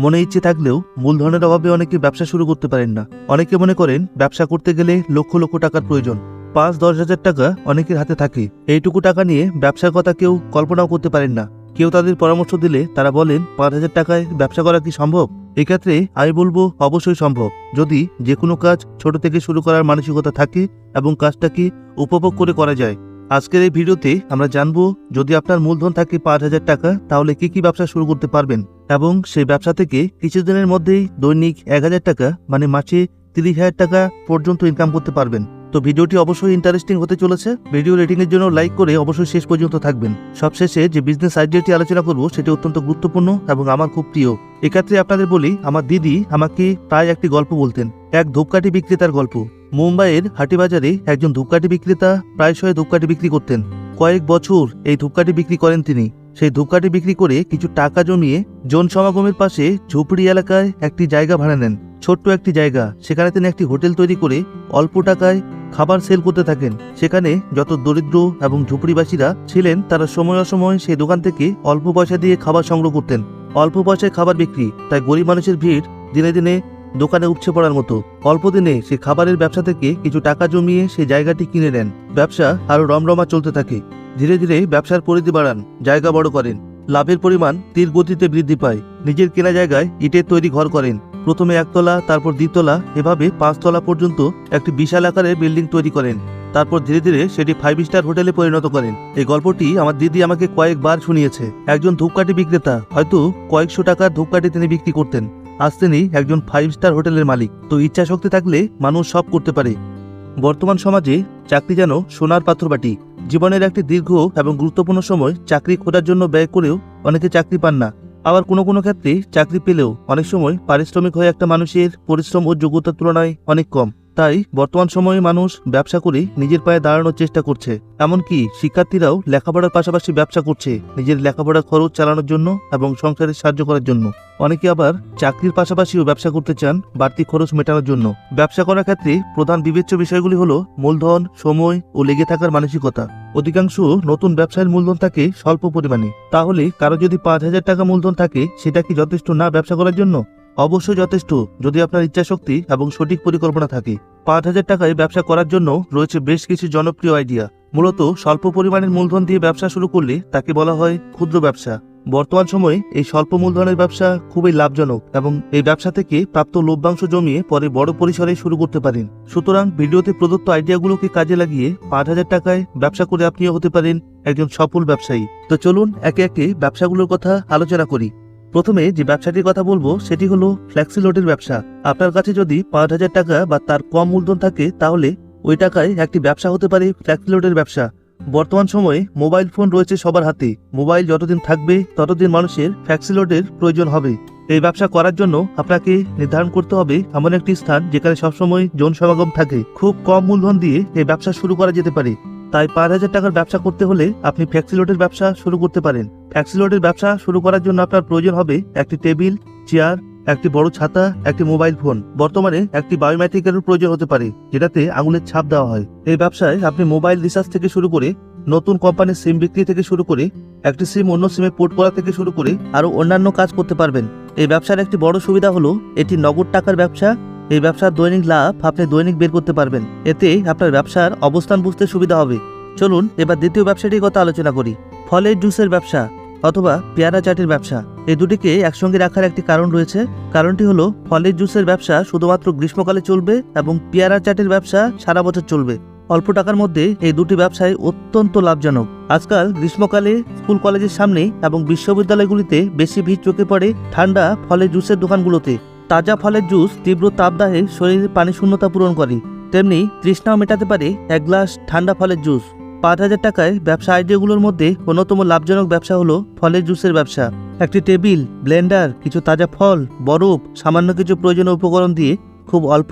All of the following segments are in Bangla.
মনে ইচ্ছে থাকলেও মূলধনের অভাবে অনেকে ব্যবসা শুরু করতে পারেন না। অনেকে মনে করেন, ব্যবসা করতে গেলে লক্ষ লক্ষ টাকার প্রয়োজন। পাঁচ, দশ হাজার টাকা অনেকের হাতে থাকে। এইটুকু টাকা নিয়ে ব্যবসার কথা কেউ কল্পনাও করতে পারেন না। কেউ তাদের পরামর্শ দিলে তারা বলেন, পাঁচ হাজার টাকায় ব্যবসা করা কি সম্ভব? এক্ষেত্রে আমি বলব, অবশ্যই সম্ভব। যদি যে কোনো কাজ ছোট থেকে শুরু করার মানসিকতা থাকে এবং কাজটাকে উপভোগ করে করা যায়। আজকের এই ভিডিওতে আমরা জানব, যদি আপনার মূলধন থাকে পাঁচ হাজার টাকা, তাহলে কি কি ব্যবসা শুরু করতে পারবেন? এবং সেই ব্যবসা থেকে কিছুদিনের মধ্যেই দৈনিক এক হাজার টাকা মানে মাসে তিরিশ হাজার টাকা পর্যন্ত ইনকাম করতে পারবেন। তো ভিডিওটি অবশ্যই ইন্টারেস্টিং হতে চলেছে। ভিডিও রেটিং এর জন্য লাইক করে অবশ্যই শেষ পর্যন্ত থাকবেন। সবশেষে যে বিজনেস আইডিয়াটি আলোচনা করব, সেটি অত্যন্ত গুরুত্বপূর্ণ এবং আমার খুব প্রিয়। এক্ষেত্রে আপনাদের বলি, আমার দিদি আমাকে প্রায় একটি গল্প বলতেন। এক ধূপকাঠি বিক্রেতার গল্প। মুম্বাইয়ের হাটিবাজারে একজন ধূপকাঠি বিক্রেতা প্রায়শই ধূপকাঠি বিক্রি করতেন। কয়েক বছর এই ধূপকাঠি বিক্রি করেন তিনি। সেই ধূপকাঠি বিক্রি করে কিছু টাকা জমিয়ে জন সমাগমের পাশে ঝুপড়ি এলাকায় একটি জায়গা ভাড়া নেন। ছোট্ট একটি জায়গা। সেখানে তিনি একটি হোটেল তৈরি করে অল্প টাকায় খাবার সেল করতে থাকেন। সেখানে যত দরিদ্র এবং ঝুপড়িবাসীরা ছিলেন, তারা সময় অসময় সেই দোকান থেকে অল্প পয়সা দিয়ে খাবার সংগ্রহ করতেন। অল্প পয়সায় খাবার বিক্রি। তাই গরিব মানুষের ভিড় দিনে দিনে দোকানে উপচে পড়ার মতো। অল্প দিনে সে খাবারের ব্যবসা থেকে কিছু টাকা জমিয়ে সে জায়গাটি কিনে নেন। ব্যবসা আরও রমরমা চলতে থাকে। ধীরে ধীরে ব্যবসার পরিধি বাড়ান, জায়গা বড় করেন। লাভের পরিমাণ তীর গতিতে বৃদ্ধি পায়। নিজের কেনা জায়গায় ইটের তৈরি ঘর করেন। প্রথমে একতলা, তারপর দ্বিতলা, এভাবে পাঁচতলা পর্যন্ত একটি বিশাল আকারের বিল্ডিং তৈরি করেন। তারপর ধীরে ধীরে সেটি ফাইভ স্টার হোটেলে পরিণত করেন। এই গল্পটি আমার দিদি আমাকে কয়েকবার শুনিয়েছে। একজন ধূপকাঠি বিক্রেতা, হয়তো কয়েকশো টাকার ধূপকাঠি তিনি বিক্রি করতেন। আজ তিনি একজন ফাইভ স্টার হোটেলের মালিক, তো ইচ্ছা শক্তি থাকলে মানুষ সব করতে পারে। বর্তমান সমাজে চাকরি যেন সোনার পাথরবাটি জীবনের একটি দীর্ঘ এবং গুরুত্বপূর্ণ সময় চাকরি খোঁজার জন্য ব্যয় করেও অনেকে চাকরি পান না। আবার কোনো কোনো ক্ষেত্রে চাকরি পেলেও অনেক সময় পারিশ্রমিক হয়ে একটা মানুষের পরিশ্রম ও যোগ্যতার তুলনায় অনেক কম। তাই বর্তমান সময়ে মানুষ ব্যবসা করে নিজের পায়ে দাঁড়ানোর চেষ্টা করছে। এমনকি শিক্ষার্থীরাও লেখাপড়ার পাশাপাশি ব্যবসা করছে নিজের লেখাপড়ার খরচ চালানোর জন্য এবং সংসারে সাহায্য করার জন্য। অনেকে আবার চাকরির পাশাপাশিও ব্যবসা করতে চান বাড়তি খরচ মেটানোর জন্য। ব্যবসা করার ক্ষেত্রে প্রধান বিবেচ্য বিষয়গুলি হল মূলধন, সময় ও লেগে থাকার মানসিকতা। অধিকাংশ নতুন ব্যবসায়ের মূলধন থাকে স্বল্প পরিমাণে। তাহলে কারও যদি পাঁচ হাজার টাকা মূলধন থাকে, সেটা কি যথেষ্ট না ব্যবসা করার জন্য? অবশ্যই যথেষ্ট যদি আপনার ইচ্ছাশক্তি এবং সঠিক পরিকল্পনা থাকে। পাঁচ হাজার টাকায় ব্যবসা করার জন্য রয়েছে বেশ কিছু জনপ্রিয় আইডিয়া মূলত স্বল্প পরিমাণের মূলধন দিয়ে ব্যবসা শুরু করলে তাকে বলা হয় ক্ষুদ্র ব্যবসা। বর্তমান সময়ে এই স্বল্প মূলধনের ব্যবসা খুবই লাভজনক এবং এই ব্যবসা থেকে প্রাপ্ত লভ্যাংশ জমিয়ে পরে বড় পরিসরে শুরু করতে পারেন। সুতরাং ভিডিওতে প্রদত্ত আইডিয়াগুলোকে কাজে লাগিয়ে পাঁচ হাজার টাকায় ব্যবসা করে আপনিও হতে পারেন একজন সফল ব্যবসায়ী। তো চলুন একে একে ব্যবসাগুলোর কথা আলোচনা করি। প্রথমে যে ব্যবসাটির কথা বলব, সেটি হলো ফ্ল্যাক্সি লোডের ব্যবসা। আপনার কাছে যদি পাঁচ হাজার টাকা বা তার কম মূলধন থাকে, তাহলে ওই টাকায় একটি ব্যবসা হতে পারে ফ্ল্যাক্সি লোডের ব্যবসা। বর্তমান সময়ে মোবাইল ফোন রয়েছে সবার হাতে। মোবাইল যতদিন থাকবে, ততদিন মানুষের ফ্ল্যাক্সি লোডের প্রয়োজন হবে। এই ব্যবসা করার জন্য আপনাকে নির্ধারণ করতে হবে এমন একটি স্থান যেখানে সবসময় জন সমাগম থাকে। খুব কম মূলধন দিয়ে এই ব্যবসা শুরু করা যেতে পারে। তাই পাঁচ হাজার টাকার ব্যবসা করতে হলে আপনি ফ্যাক্সিলোডের ব্যবসা শুরু করতে পারেন। ফ্যাক্সিলোডের ব্যবসা শুরু করার জন্য আপনার প্রয়োজন হবে একটি টেবিল, চেয়ার, একটি বড় ছাতা, একটি মোবাইল ফোন। বর্তমানে একটি বায়োমেট্রিকের প্রয়োজন হতে পারে, যেটাতে আঙুলের ছাপ দেওয়া হয়। এই ব্যবসায় আপনি মোবাইল রিচার্জ থেকে শুরু করে নতুন কোম্পানির সিম বিক্রি থেকে শুরু করে একটি সিম অন্য সিমে পোর্ট করা থেকে শুরু করে আরও অন্যান্য কাজ করতে পারবেন। এই ব্যবসার একটি বড় সুবিধা হলো, এটি নগদ টাকার ব্যবসা এই ব্যবসার দৈনিক লাভ আপনি দৈনিক বের করতে পারবেন। এতে আপনার ব্যবসার অবস্থান বুঝতে সুবিধা হবে। চলুন এবার দ্বিতীয় ব্যবসাটির কথা আলোচনা করি। ফলের জুসের ব্যবসা অথবা পেয়ারা চাটের ব্যবসা। এই দুটিকে একসঙ্গে রাখার একটি কারণ রয়েছে। কারণটি হলো, ফলের জুসের ব্যবসা শুধুমাত্র গ্রীষ্মকালে চলবে এবং পেয়ারা চাটের ব্যবসা সারা বছর চলবে। অল্প টাকার মধ্যে এই দুটি ব্যবসায় অত্যন্ত লাভজনক। আজকাল গ্রীষ্মকালে স্কুল কলেজের সামনে এবং বিশ্ববিদ্যালয়গুলিতে বেশি ভিড় চোখে পড়ে ঠান্ডা ফলের জুসের দোকানগুলোতে। তাজা ফলের জুস তীব্র তাপদাহে শরীরের পানি শূন্যতা পূরণ করে। তেমনি তৃষ্ণাও মেটাতে পারে এক গ্লাস ঠান্ডা ফলের জুস। পাঁচ হাজার টাকায় ব্যবসা আইডিয়াগুলোর মধ্যে অন্যতম লাভজনক ব্যবসা হলো ফলের জুসের ব্যবসা। একটি টেবিল, ব্লেন্ডার, কিছু তাজা ফল, বরফ, সামান্য কিছু প্রয়োজনীয় উপকরণ দিয়ে খুব অল্প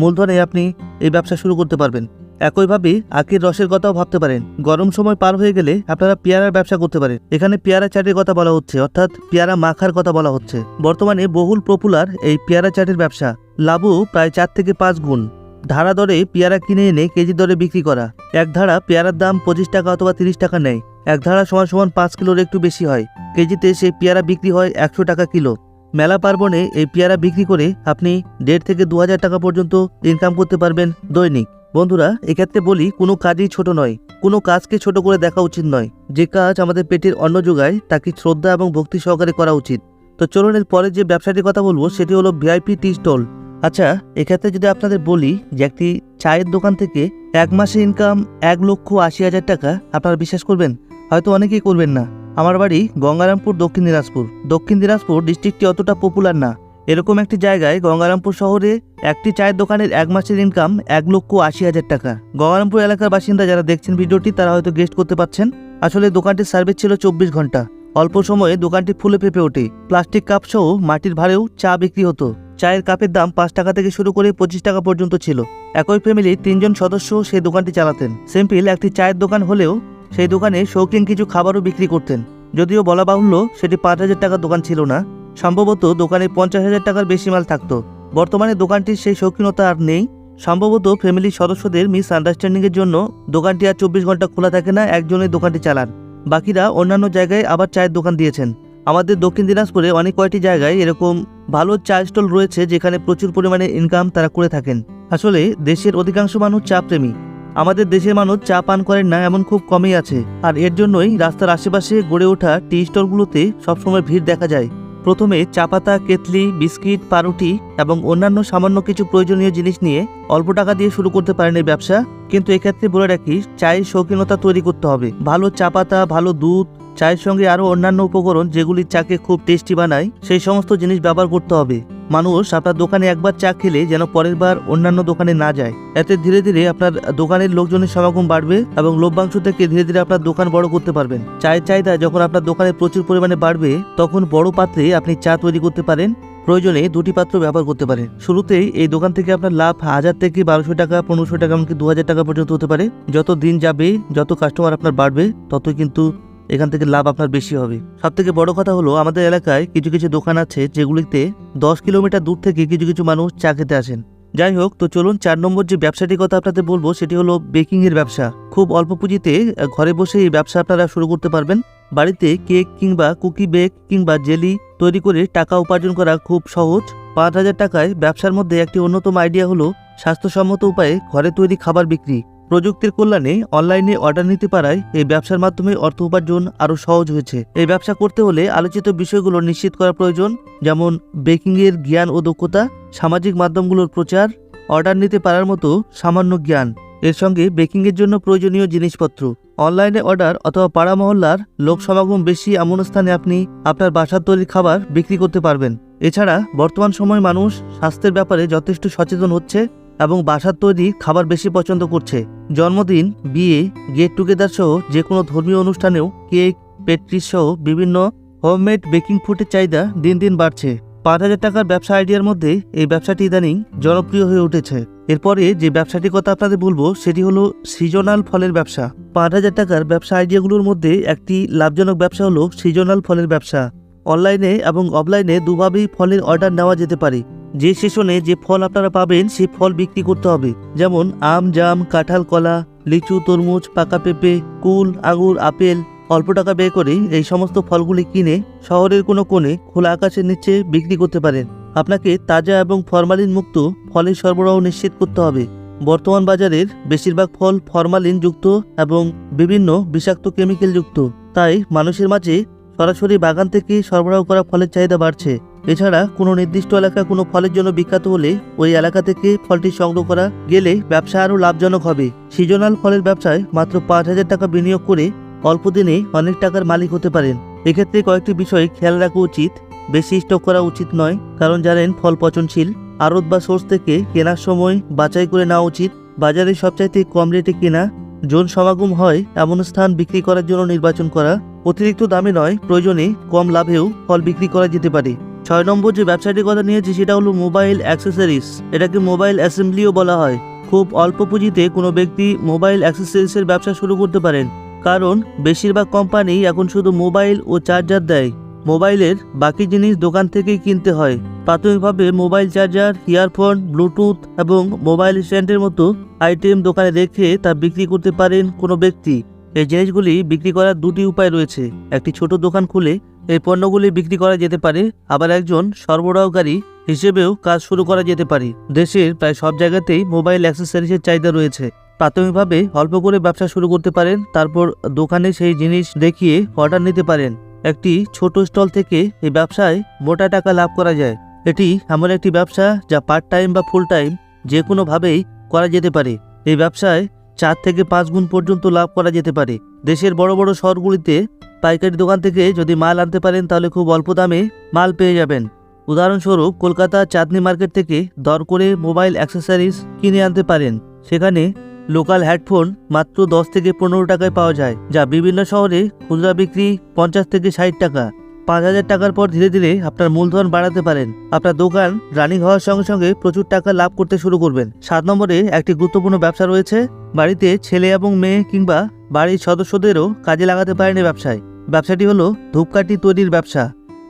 মূলধনে আপনি এই ব্যবসা শুরু করতে পারবেন। একইভাবে আখের রসের কথাও ভাবতে পারেন। গরম সময় পার হয়ে গেলে আপনারা পেয়ারার ব্যবসা করতে পারেন। এখানে পেয়ারা চাটের কথা বলা হচ্ছে, অর্থাৎ পেয়ারা মাখার কথা বলা হচ্ছে। বর্তমানে বহুল পপুলার এই পেয়ারা চাটের ব্যবসা। লাভও প্রায় চার থেকে পাঁচ গুণ। ধারা দরে পেয়ারা কিনে এনে কেজি দরে বিক্রি করা। এক ধারা পেয়ারার দাম পঁচিশ টাকা অথবা তিরিশ টাকা নেয়। এক ধারা সমান সমান পাঁচ কিলোর একটু বেশি হয়। কেজিতে সেই পেয়ারা বিক্রি হয় একশো টাকা কিলো। মেলা পার্বণে এই পেয়ারা বিক্রি করে আপনি দেড় থেকে দু হাজার টাকা পর্যন্ত ইনকাম করতে পারবেন দৈনিক। বন্ধুরা, এক্ষেত্রে বলি, কোনো কাজই ছোট নয়। কোনো কাজকে ছোট করে দেখা উচিত নয়। যে কাজ আমাদের পেটের অন্ন যোগায়, তাকে শ্রদ্ধা এবং ভক্তি সহকারে করা উচিত। তো চলুন এর পরে যে ব্যবসাটির কথা বলব, সেটি হলো ভিআইপি টি স্টল। আচ্ছা এক্ষেত্রে যদি আপনাদের বলি যে একটি চায়ের দোকান থেকে এক মাসে ইনকাম এক লক্ষ আশি হাজার টাকা, আপনারা বিশ্বাস করবেন? হয়তো অনেকেই করবেন না। আমার বাড়ি গঙ্গারামপুর, দক্ষিণ দিনাজপুর। দক্ষিণ দিনাজপুর ডিস্ট্রিক্টটি অতটা পপুলার না। এরকম একটি জায়গায় গঙ্গারামপুর শহরে একটি চায়ের দোকানের এক মাসের ইনকাম এক লক্ষ আশি হাজার টাকা। গঙ্গারামপুর এলাকার বাসিন্দা যারা দেখছেন ভিডিওটি, তারা হয়তো গেস্ট করতে পারছেন, আসলে দোকানটির সার্ভিস ছিল চব্বিশ ঘণ্টা। অল্প সময়ে দোকানটি ফুলে ফেপে ওঠে। প্লাস্টিক কাপ সহ মাটির ভাড়েও চা বিক্রি হতো। চায়ের কাপের দাম পাঁচ টাকা থেকে শুরু করে পঁচিশ টাকা পর্যন্ত ছিল। একই ফ্যামিলির তিনজন সদস্য সেই দোকানটি চালাতেন। সিম্পল একটি চায়ের দোকান হলেও সেই দোকানে শৌখিন কিছু খাবারও বিক্রি করতেন। যদিও বলা বাহুল্য, সেটি পাঁচ হাজার টাকার দোকান ছিল না। সম্ভবত দোকানে পঞ্চাশ হাজার টাকার বেশি মাল থাকতো। বর্তমানে দোকানটির সেই শৌখিনতা আর নেই। সম্ভবত ফ্যামিলির সদস্যদের মিস আন্ডারস্ট্যান্ডিংয়ের জন্য দোকানটি আর চব্বিশ ঘণ্টা খোলা থাকে না একজনের দোকানটি চালান। বাকিরা অন্যান্য জায়গায় আবার চায়ের দোকান দিয়েছেন। আমাদের দক্ষিণ দিনাজপুরে অনেক কয়টি জায়গায় এরকম ভালো চা স্টল রয়েছে, যেখানে প্রচুর পরিমাণে ইনকাম তারা করে থাকেন। আসলে দেশের অধিকাংশ মানুষ চা প্রেমী আমাদের দেশের মানুষ চা পান করেন না, এমন খুব কমই আছে। আর এর জন্যই রাস্তার আশেপাশে গড়ে ওঠা টি স্টলগুলোতে সবসময় ভিড় দেখা যায়। প্রথমে চাপাতা কেতলি বিস্কিট পাউরুটি এবং অন্যান্য সামান্য কিছু প্রয়োজনীয় জিনিস নিয়ে অল্প টাকা দিয়ে শুরু করতে পারেন এই ব্যবসা। কিন্তু এক্ষেত্রে বলে রাখি, চায়ের শৌখিনতা তৈরি করতে হবে। ভালো চাপাতা, ভালো দুধ চায়ের সঙ্গে আরও অন্যান্য উপকরণ যেগুলি চাকে খুব টেস্টি বানায়, সেই সমস্ত জিনিস ব্যবহার করতে হবে। মানুষ আপনার দোকানে একবার চা খেলে যেন পরের বার অন্যান্য দোকানে না যায়। এতে ধীরে ধীরে আপনার দোকানের লোকজনের সমাগম বাড়বে এবং লভ্যাংশ থেকে ধীরে ধীরে আপনার দোকান বড় করতে পারবেন। চায়ের চাহিদা যখন আপনার দোকানে প্রচুর পরিমাণে বাড়বে, তখন বড় পাত্রে আপনি চা তৈরি করতে পারেন। প্রয়োজনে দুটি পাত্র ব্যবহার করতে পারেন। শুরুতেই এই দোকান থেকে আপনার লাভ হাজার থেকে বারোশো টাকা, পনেরোশো টাকা, এমনকি দু হাজার টাকা পর্যন্ত হতে পারে। যত দিন যাবে, যত কাস্টমার আপনার বাড়বে, ততই কিন্তু এখান থেকে লাভ আপনার বেশি হবে। সব থেকে বড় কথা হলো, আমাদের এলাকায় কিছু কিছু দোকান আছে যেগুলিতে দশ কিলোমিটার দূর থেকে কিছু কিছু মানুষ চা খেতে আসেন। যাই হোক, তো চলুন চার নম্বর যে ব্যবসাটির কথা আপনাদের বলব, সেটি হলো বেকিং এর ব্যবসা। খুব অল্প পুঁজিতে ঘরে বসে এই ব্যবসা আপনারা শুরু করতে পারবেন। বাড়িতে কেক কিংবা কুকি বেক কিংবা জেলি তৈরি করে টাকা উপার্জন করা খুব সহজ। পাঁচ হাজার টাকায় ব্যবসার মধ্যে একটি অন্যতম আইডিয়া হলো, স্বাস্থ্যসম্মত উপায়ে ঘরে তৈরি খাবার বিক্রি। প্রযুক্তির কল্যাণে অনলাইনে অর্ডার নিতে পারায় এই ব্যবসার মাধ্যমে অর্থ উপার্জন আরও সহজ হয়েছে। এই ব্যবসা করতে হলে আলোচিত বিষয়গুলো নিশ্চিত করা প্রয়োজন, যেমন বেকিংয়ের জ্ঞান ও দক্ষতা, সামাজিক মাধ্যমগুলোর প্রচার, অর্ডার নিতে পারার মতো সামান্য জ্ঞান। এর সঙ্গে বেকিংয়ের জন্য প্রয়োজনীয় জিনিসপত্র, অনলাইনে অর্ডার অথবা পাড়া মহল্লার লোক সমাগম বেশি এমন স্থানে আপনি আপনার বাসার তৈরি খাবার বিক্রি করতে পারবেন। এছাড়া বর্তমান সময় মানুষ স্বাস্থ্যের ব্যাপারে যথেষ্ট সচেতন হচ্ছে এবং বাসার তৈরি খাবার বেশি পছন্দ করছে। জন্মদিন, বিয়ে গেট টুগেদার সহ যে কোনো ধর্মীয় অনুষ্ঠানেও কেক পেট্রিস সহ বিভিন্ন হোমমেড বেকিং ফুডের চাহিদা দিন দিন বাড়ছে। পাঁচ হাজার টাকার ব্যবসা আইডিয়ার মধ্যে এই ব্যবসাটি ইদানিং জনপ্রিয় হয়ে উঠেছে। এরপরে যে ব্যবসাটির কথা আপনাদের বলব, সেটি হলো সিজনাল ফলের ব্যবসা। পাঁচ হাজার টাকার ব্যবসা আইডিয়াগুলোর মধ্যে একটি লাভজনক ব্যবসা হলো সিজনাল ফলের ব্যবসা। অনলাইনে এবং অফলাইনে দুভাবেই ফলের অর্ডার নেওয়া যেতে পারে। যে সেশনে যে ফল আপনারা পাবেন সেই ফল বিক্রি করতে হবে। যেমন আম, জাম, কাঁঠাল, কলা, লিচু, তরমুজ, পাকা পেঁপে, কুল, আঙুর, আপেল, অল্প টাকা ব্যয় করে এই সমস্ত ফলগুলি কিনে শহরের কোনো কোণে খোলা আকাশের নিচে বিক্রি করতে পারেন। আপনাকে তাজা এবং ফরমালিন মুক্ত ফলের সরবরাহ নিশ্চিত করতে হবে। বর্তমান বাজারের বেশিরভাগ ফল ফরমালিন যুক্ত এবং বিভিন্ন বিষাক্ত কেমিক্যাল যুক্ত তাই মানুষের মাঝে সরাসরি বাগান থেকে সরবরাহ করা ফলের চাহিদা বাড়ছে। এছাড়া কোনো নির্দিষ্ট এলাকা কোনো ফলের জন্য বিখ্যাত হলে ওই এলাকা থেকে ফলটি সংগ্রহ করা গেলে ব্যবসা আরও লাভজনক হবে। সিজনাল ফলের ব্যবসায় মাত্র পাঁচ হাজার টাকা বিনিয়োগ করে অল্প দিনে অনেক টাকার মালিক হতে পারেন। এক্ষেত্রে কয়েকটি বিষয় খেয়াল রাখা উচিত। বেশি স্টক করা উচিত নয়, কারণ জানেন ফল পচনশীল। আড়ত বা সোর্স থেকে কেনার সময় বাছাই করে নেওয়া উচিত। বাজারে সবচাইতে কম রেটে কেনা জোন সমাগম হয়, এমন স্থান বিক্রি করার জন্য নির্বাচন করা। অতিরিক্ত দামে নয়, প্রয়োজনে কম লাভেও ফল বিক্রি করা যেতে পারে। ছয় নম্বর যে ব্যবসাটির কথা নিয়েছি, সেটা হলো মোবাইল অ্যাক্সেসরিজ। এটাকে মোবাইল অ্যাসেম্বলিও বলা হয়। খুব অল্প পুঁজিতে কোনো ব্যক্তি মোবাইল অ্যাক্সেসরিজের ব্যবসা শুরু করতে পারেন। কারণ, বেশিরভাগ কোম্পানি এখন শুধু মোবাইল ও চার্জার দেয়। মোবাইলের বাকি জিনিস দোকান থেকেই কিনতে হয়। প্রাথমিকভাবে মোবাইল চার্জার, ইয়ারফোন, ব্লুটুথ এবং মোবাইল স্ট্যান্ডের মতো আইটেম দোকানে রেখে তা বিক্রি করতে পারেন কোনো ব্যক্তি। এই জিনিসগুলি বিক্রি করার দুটি উপায় রয়েছে। একটি ছোট দোকান খুলে এই পণ্যগুলি বিক্রি করা যেতে পারে, আবার একজন সরবরাহকারী হিসেবেও কাজ শুরু করা যেতে পারে। দেশের প্রায় সব জায়গাতেই মোবাইল অ্যাক্সেসরিজের চাহিদা রয়েছে। প্রাথমিকভাবে অল্প করে ব্যবসা শুরু করতে পারেন, তারপর দোকানে সেই জিনিস দেখিয়ে অর্ডার নিতে পারেন। একটি ছোট স্টল থেকে এই ব্যবসায় মোটা টাকা লাভ করা যায়। এটি এমন একটি ব্যবসা যা পার্ট টাইম বা ফুল টাইম যে কোনোভাবেই করা যেতে পারে। এই ব্যবসায় চার থেকে পাঁচ গুণ পর্যন্ত লাভ করা যেতে পারে। দেশের বড় বড় শহরগুলিতে পাইকারি দোকান থেকে যদি মাল আনতে পারেন, তাহলে খুব অল্প দামে মাল পেয়ে যাবেন। উদাহরণস্বরূপ, কলকাতা চাঁদনি মার্কেট থেকে দর করে মোবাইল অ্যাক্সেসরিজ কিনে আনতে পারেন। সেখানে লোকাল হেডফোন মাত্র দশ থেকে পনেরো টাকায় পাওয়া যায়, যা বিভিন্ন শহরে খুচরা বিক্রি পঞ্চাশ থেকে ষাট টাকা। পাঁচ হাজার টাকার পর ধীরে ধীরে আপনার মূলধন বাড়াতে পারেন। আপনার দোকান রানিং হওয়ার সঙ্গে সঙ্গে প্রচুর টাকা লাভ করতে শুরু করবেন। সাত নম্বরে একটি গুরুত্বপূর্ণ ব্যবসা রয়েছে, বাড়িতে ছেলে এবং মেয়ে কিংবা বাড়ির সদস্যদেরও কাজে লাগাতে পারেন এই ব্যবসায়। ব্যবসাটি হলো ধূপকাঠি তৈরির ব্যবসা।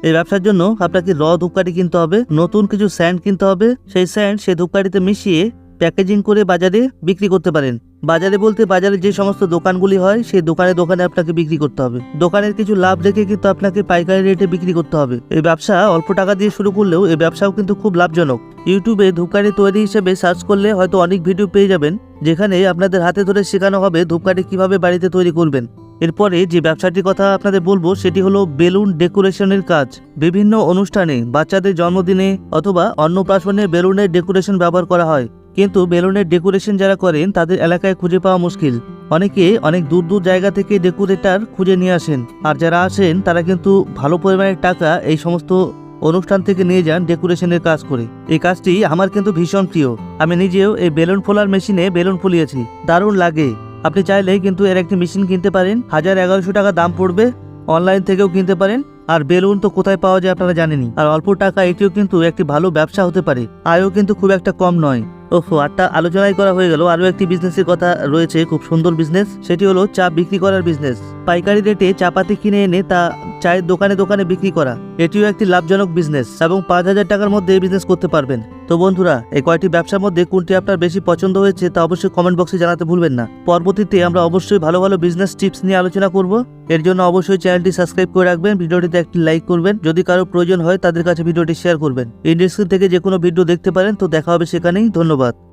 এই ব্যবসার জন্য আপনাকে র ধূপকাঠি কিনতে হবে, নতুন কিছু স্যান্ড কিনতে হবে। সেই স্যান্ড সেই ধূপকাঠিতে মিশিয়ে প্যাকেজিং করে বাজারে বিক্রি করতে পারেন। বাজারে বলতে বাজারে যে সমস্ত দোকানগুলি হয়, সেই দোকানে দোকানে আপনাকে বিক্রি করতে হবে। দোকানের কিছু লাভ রেখে কিন্তু আপনাকে পাইকারি রেটে বিক্রি করতে হবে। এই ব্যবসা অল্প টাকা দিয়ে শুরু করলেও এই ব্যবসাও কিন্তু খুব লাভজনক। ইউটিউবে ধূপকাঠি তৈরি হিসেবে সার্চ করলে হয়তো অনেক ভিডিও পেয়ে যাবেন, যেখানে আপনাদের হাতে ধরে শেখানো হবে ধূপকাঠি কীভাবে বাড়িতে তৈরি করবেন। এরপরে যে ব্যবসাটির কথা আপনাদের বলব, সেটি হলো বেলুন ডেকোরেশনের কাজ। বিভিন্ন অনুষ্ঠানে বাচ্চাদের জন্মদিনে অথবা অন্নপ্রাশনে বেলুনের ডেকোরেশন ব্যবহার করা হয়। কিন্তু বেলুনের ডেকোরেশন যারা করেন, তাদের এলাকায় খুঁজে পাওয়া মুশকিল। অনেকে অনেক দূর দূর জায়গা থেকে ডেকোরেটর খুঁজে নিয়ে আসেন। আর যারা আসেন, তারা কিন্তু ভালো পরিমাণের টাকা এই সমস্ত অনুষ্ঠান থেকে নিয়ে যান ডেকোরেশনের কাজ করে। এই কাজটি আমার কিন্তু ভীষণ প্রিয়। আমি নিজেও এই বেলুন ফোলার মেশিনে বেলুন ফুলিয়েছি। দারুণ লাগে। আপনি চাইলে কিন্তু এর একটি মেশিন কিনতে পারেন। হাজার এগারোশো টাকা দাম পড়বে। অনলাইন থেকেও কিনতে পারেন। আর বেলুন তো কোথায় পাওয়া যায় আপনারা জানেনই। আর অল্প টাকা এটিও কিন্তু একটি ভালো ব্যবসা হতে পারে। আয়ও কিন্তু খুব একটা কম নয়। ওহো, আটটা আলোচনাই করা হয়ে গেল। আরও একটি বিজনেসের কথা রয়েছে, খুব সুন্দর বিজনেস সেটি হলো চা বিক্রি করার বিজনেস পাইকারি রেটে চা পাতি কিনে এনে তা চায়ের দোকানে দোকানে বিক্রি করা। এটিও একটি লাভজনক বিজনেস এবং পাঁচ হাজার টাকার মধ্যে এই বিজনেস করতে পারবেন। তো বন্ধুরা, এই কয়টি ব্যবসার মধ্যে কোনটি আপনার বেশি পছন্দ হয়েছে তা অবশ্যই কমেন্ট বক্সে জানাতে ভুলবেন না। পরবর্তীতে আমরা অবশ্যই ভালো ভালো বিজনেস টিপস নিয়ে আলোচনা করব। এর জন্য অবশ্যই চ্যানেলটি সাবস্ক্রাইব করে রাখবেন, ভিডিওটিতে একটি লাইক করবেন। যদি কারও প্রয়োজন হয়, তাদের কাছে ভিডিওটি শেয়ার করবেন। ইন্ডিয়ান থেকে যে কোনো ভিডিও দেখতে পারেন। তো দেখা হবে সেখানেই। ধন্যবাদ। sobat.